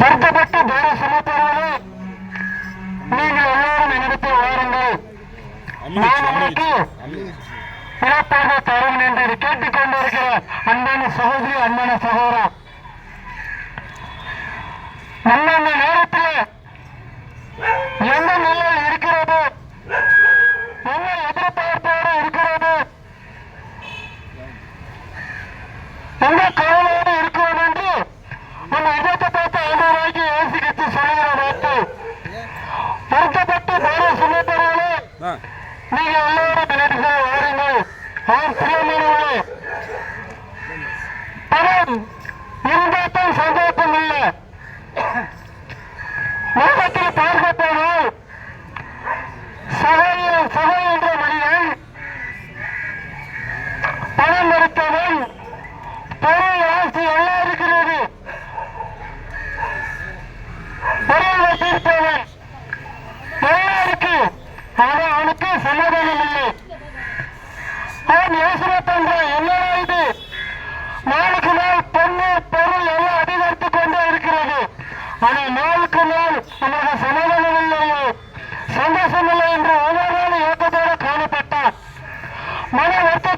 மறுக்கப்பட்டு தூர சமத்துவர்களே நீங்கள் எல்லாரும் என்னிடத்தை வாருங்கள். நான் உங்களுக்கு இழப்பாக தரும் என்று கேட்டுக்கொண்டிருக்கிற அன்பான சகோதரி அன்பான சகோதரா நீங்கள் எல்லோரும் ஒருங்கள் ಸಮಾಧಾನವಿಲ್ಲ ನಾನು ಹೆಸರು ತಂದ್ರೆ ಎಲ್ಲ ಇದು நாளுக்கு நாள் பொண்ணு பொருள் எல்லாம் அதிகரித்து கொண்டே இருக்கிறது ஆனால் நாளுக்கு நாள் நமக்கு சமாதானம் இல்லையோ சந்தோஷம் இல்லை என்ற காணப்பட்டார் மன வருத்தம்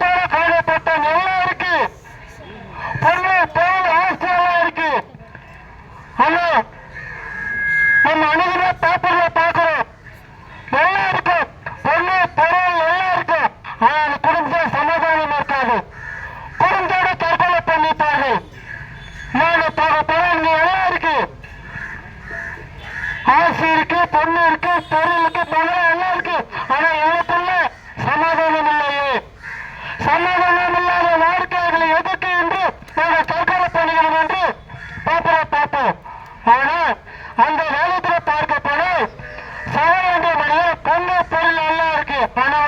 பொண்ணு இருக்கு பொருள் இருக்கு பகரம் எல்லாம் இருக்கு? ஆனா எழுத்துல சமாதானம் இல்லையே. சமாதானம் இல்லாத வாடிக்கையாளர்களை எதிர்த்து என்று நாங்கள் சர்க்கார பணிகள் என்று பேப்பரை பார்ப்போம். ஆனா அந்த வேகத்தில் பார்க்க போனால் சவரண்ட மணியில் பொண்ணு பொருள் எல்லாம் இருக்கு. ஆனா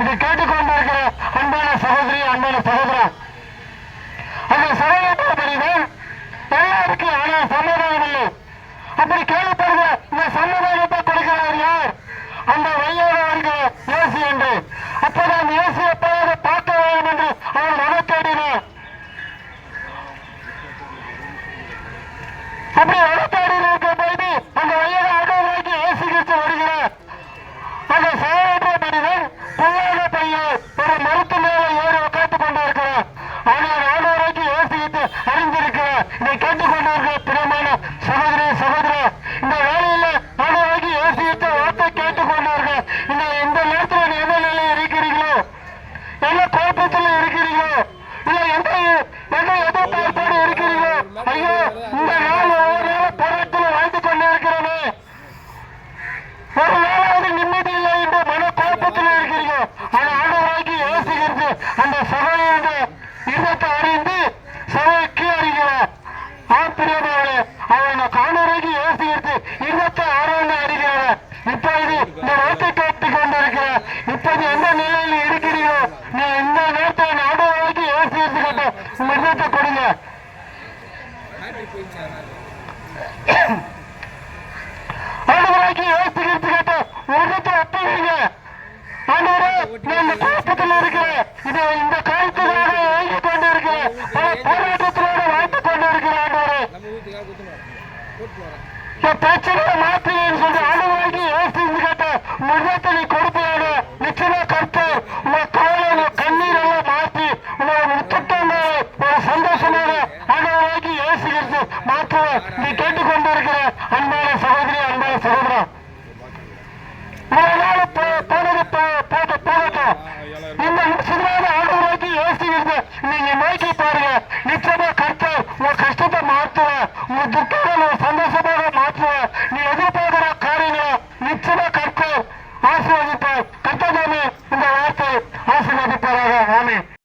இதை கேட்டுக்கொண்டிருக்கிற அன்பான சகோதரி அன்பான சகோதரா ¿De qué பேட்டி கொண்டிருக்கிறேன் இப்போது எந்த நிலையில் இருக்கிறீர்களோ நீ இந்த நேரத்தை நாடு வரைக்கும் ஏசி எடுத்துக்கிட்டு கொடுங்க. ஆண்டுகளாக்கி யோசித்து எடுத்துக்கிட்டு மிருதத்தை ஒப்புவீங்க ஆண்டு நான் இந்த கஷ்டத்தில் இருக்கிறேன். நீ கேட்டு